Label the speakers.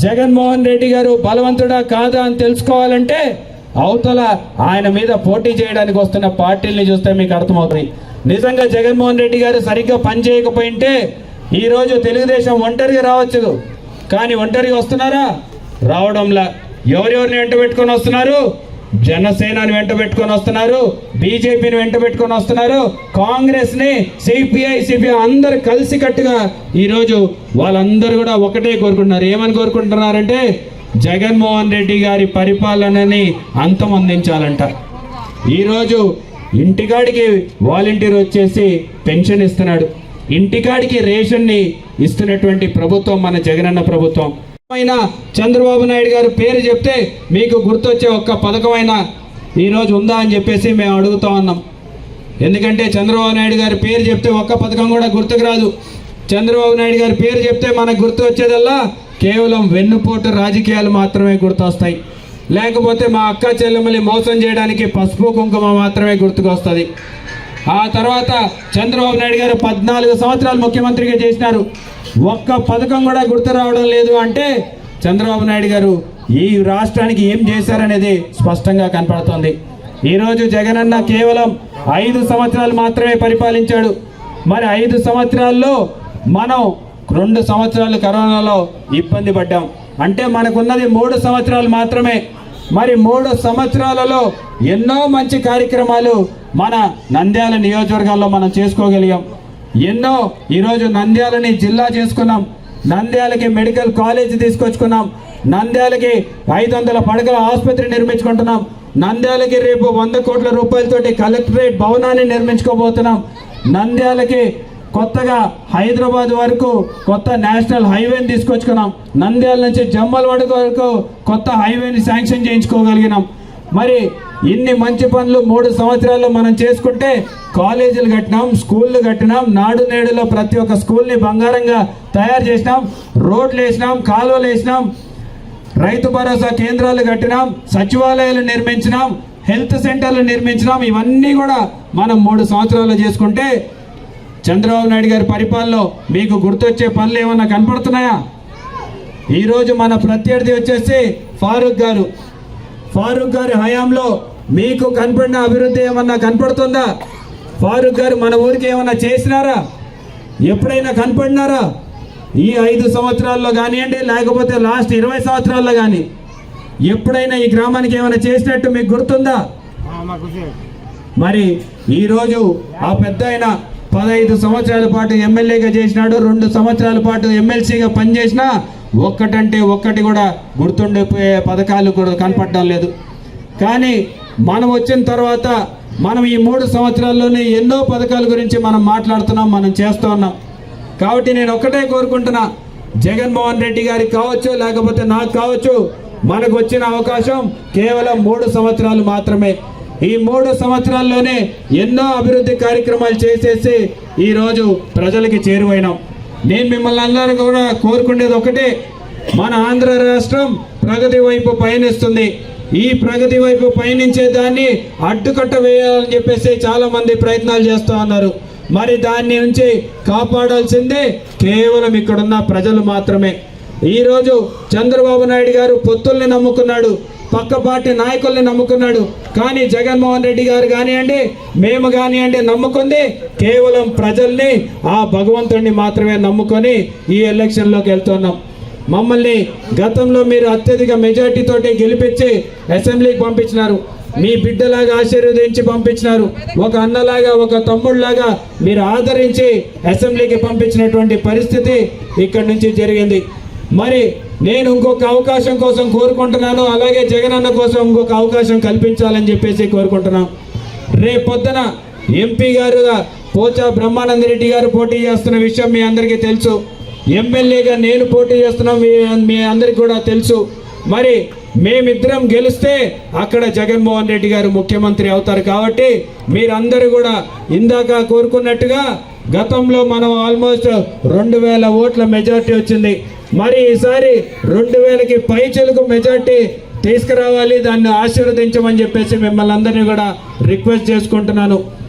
Speaker 1: జగన్మోహన్ రెడ్డి గారు బలవంతుడా కాదా అని తెలుసుకోవాలంటే అవతల ఆయన మీద పోటీ చేయడానికి వస్తున్న పార్టీల్ని చూస్తే మీకు అర్థమవుతుంది. నిజంగా జగన్మోహన్ రెడ్డి గారు సరిగ్గా పనిచేయకపోయింటే ఈరోజు తెలుగుదేశం ఒంటరిగా రావచ్చు. కానీ ఒంటరిగా వస్తున్నారా? రావడంలా ఎవరెవరిని వెంట పెట్టుకొని వస్తున్నారు? జనసేనని వెంట పెట్టుకొని వస్తున్నారు బీజేపీని వెంట పెట్టుకొని వస్తున్నారు కాంగ్రెస్ని సిపిఐ సిపిఐ అందరు కలిసి కట్టుగా ఈరోజు వాళ్ళందరూ కూడా ఒకటే కోరుకుంటున్నారు. ఏమని కోరుకుంటున్నారంటే జగన్మోహన్ రెడ్డి గారి పరిపాలనని అంతమొందించాలంట. ఈరోజు ఇంటికాడికి వాలంటీర్ వచ్చేసి పెన్షన్ ఇస్తున్నాడు. ఇంటికాడికి రేషన్ని ఇస్తున్నటువంటి ప్రభుత్వం మన జగనన్న ప్రభుత్వం. అయినా చంద్రబాబు నాయుడు గారు పేరు చెప్తే మీకు గుర్తొచ్చే ఒక్క పథకమైనా ఈరోజు ఉందా అని చెప్పేసి మేము అడుగుతా ఉన్నాం. ఎందుకంటే చంద్రబాబు నాయుడు గారి పేరు చెప్తే ఒక్క పథకం కూడా గుర్తుకు రాదు. చంద్రబాబు నాయుడు గారి పేరు చెప్తే మనకు గుర్తు వచ్చేదల్లా కేవలం వెన్నుపోటు రాజకీయాలు మాత్రమే గుర్తొస్తాయి. లేకపోతే మా అక్క చెల్లెమ్మల్ని మోసం చేయడానికి పసుపు కుంకుమ మాత్రమే గుర్తుకొస్తుంది. ఆ తర్వాత చంద్రబాబు నాయుడు గారు పద్నాలుగు సంవత్సరాలు ముఖ్యమంత్రిగా చేసినారు. ఒక్క పథకం కూడా గుర్తు రావడం లేదు అంటే చంద్రబాబు నాయుడు గారు ఈ రాష్ట్రానికి ఏం చేశారనేది స్పష్టంగా కనపడుతోంది. ఈరోజు జగనన్న కేవలం ఐదు సంవత్సరాలు మాత్రమే పరిపాలించాడు. మరి ఐదు సంవత్సరాల్లో మనం రెండు సంవత్సరాలు కరోనాలో ఇబ్బంది పడ్డాం. అంటే మనకున్నది మూడు సంవత్సరాలు మాత్రమే. మరి మూడు సంవత్సరాలలో ఎన్నో మంచి కార్యక్రమాలు మన నంద్యాల నియోజకవర్గాల్లో మనం చేసుకోగలిగాం. ఎన్నో ఈరోజు నంద్యాలని జిల్లా చేసుకున్నాం. నంద్యాలకి మెడికల్ కాలేజ్ తీసుకొచ్చుకున్నాం. నంద్యాలకి ఐదు వందల పడకల ఆసుపత్రి నిర్మించుకుంటున్నాం. నంద్యాలకి రేపు వంద కోట్ల రూపాయలతోటి కలెక్టరేట్ భవనాన్ని నిర్మించుకోబోతున్నాం. నంద్యాలకి కొత్తగా హైదరాబాద్ వరకు కొత్త నేషనల్ హైవేని తీసుకొచ్చుకున్నాం. నంద్యాల నుంచి జమ్మలవాడ వరకు కొత్త హైవేని శాంక్షన్ చేయించుకోగలిగినాం. మరి ఇన్ని మంచి పనులు మూడు సంవత్సరాల్లో మనం చేసుకుంటే కాలేజీలు కట్టినాం స్కూళ్ళు కట్టినాం నాడు నేడులో ప్రతి ఒక్క స్కూల్ని బంగారంగా తయారు చేసినాం రోడ్లు వేసినాం కాలువలు వేసినాం రైతు భరోసా కేంద్రాలు కట్టినాం సచివాలయాలు నిర్మించినాం హెల్త్ సెంటర్లు నిర్మించినాం ఇవన్నీ కూడా మనం మూడు సంవత్సరాలు చేసుకుంటే చంద్రబాబు నాయుడు గారి పరిపాలనలో మీకు గుర్తొచ్చే పనులు ఏమన్నా కనపడుతున్నాయా? ఈరోజు మన ప్రత్యర్థి వచ్చేసి ఫారూక్ గారు. ఫారూక్ గారి హయాంలో మీకు కనపడిన అభివృద్ధి ఏమన్నా కనపడుతుందా? ఫారూక్ గారు మన ఊరికి ఏమన్నా చేసినారా? ఎప్పుడైనా కనపడినారా? ఈ ఐదు సంవత్సరాల్లో కానివ్వండి లేకపోతే లాస్ట్ ఇరవై సంవత్సరాల్లో కానీ ఎప్పుడైనా ఈ గ్రామానికి ఏమైనా చేసినట్టు మీకు గుర్తుందా? మరి ఈరోజు ఆ పెద్ద ఆయన పదహైదు సంవత్సరాల పాటు ఎమ్మెల్యేగా చేసినాడు రెండు సంవత్సరాల పాటు ఎమ్మెల్సీగా పనిచేసినా ఒక్కటంటే ఒక్కటి కూడా గుర్తుండిపోయే పథకాలు కూడా కనపడడం లేదు. కానీ మనం వచ్చిన తర్వాత మనం ఈ మూడు సంవత్సరాల్లోనే ఎన్నో పథకాల గురించి మనం మాట్లాడుతున్నాం మనం చేస్తూ ఉన్నాం. కాబట్టి నేను ఒక్కటే కోరుకుంటున్నా జగన్మోహన్ రెడ్డి గారికి కావచ్చు లేకపోతే నాకు కావచ్చు మనకు వచ్చిన అవకాశం కేవలం మూడు సంవత్సరాలు మాత్రమే. ఈ మూడు సంవత్సరాల్లోనే ఎన్నో అభివృద్ధి కార్యక్రమాలు చేసేసి ఈరోజు ప్రజలకి చేరువైనాం. నేను మిమ్మల్ని అందరూ కూడా కోరుకునేది ఒకటే మన ఆంధ్ర రాష్ట్రం ప్రగతి వైపు పయనిస్తుంది. ఈ ప్రగతి వైపు పయనించే దాన్ని అడ్డుకట్ట వేయాలని చెప్పేసి చాలా మంది ప్రయత్నాలు చేస్తూ ఉన్నారు. మరి దాన్ని నుంచి కాపాడాల్సిందే కేవలం ఇక్కడున్న ప్రజలు మాత్రమే. ఈరోజు చంద్రబాబు నాయుడు గారు పొత్తుల్ని నమ్ముకున్నాడు పక్క పార్టీ నాయకుల్ని నమ్ముకున్నాడు. కానీ జగన్మోహన్ రెడ్డి గారు కానివ్వండి మేము కానివ్వండి నమ్ముకుంది కేవలం ప్రజల్ని ఆ భగవంతుడిని మాత్రమే నమ్ముకొని ఈ ఎలక్షన్లోకి వెళ్తున్నాం. మమ్మల్ని గతంలో మీరు అత్యధిక మెజార్టీ గెలిపించి అసెంబ్లీకి పంపించినారు. మీ బిడ్డలాగా ఆశీర్వదించి పంపించినారు. ఒక అన్నలాగా ఒక తమ్ముళ్ళాగా మీరు ఆదరించి అసెంబ్లీకి పంపించినటువంటి పరిస్థితి ఇక్కడ నుంచి జరిగింది. మరి నేను ఇంకొక అవకాశం కోసం కోరుకుంటున్నాను. అలాగే జగనన్న కోసం ఇంకొక అవకాశం కల్పించాలని చెప్పేసి కోరుకుంటున్నాం. రేపొద్దున ఎంపీ గారుగా పోచా బ్రహ్మానంద రెడ్డి గారు పోటీ చేస్తున్న విషయం మీ అందరికీ తెలుసు. ఎమ్మెల్యేగా నేను పోటీ చేస్తున్నా మీ మీ కూడా తెలుసు. మరి మేమిద్దరం గెలిస్తే అక్కడ జగన్మోహన్ రెడ్డి గారు ముఖ్యమంత్రి అవుతారు కాబట్టి మీరందరూ కూడా ఇందాక కోరుకున్నట్టుగా గతంలో మనం ఆల్మోస్ట్ రెండు వేల ఓట్ల మెజార్టీ వచ్చింది. మరి ఈసారి రెండు వేలకి పైచలకు మెజార్టీ తీసుకురావాలి దాన్ని ఆశీర్వదించమని చెప్పేసి మిమ్మల్ని అందరినీ కూడా రిక్వెస్ట్ చేసుకుంటున్నాను.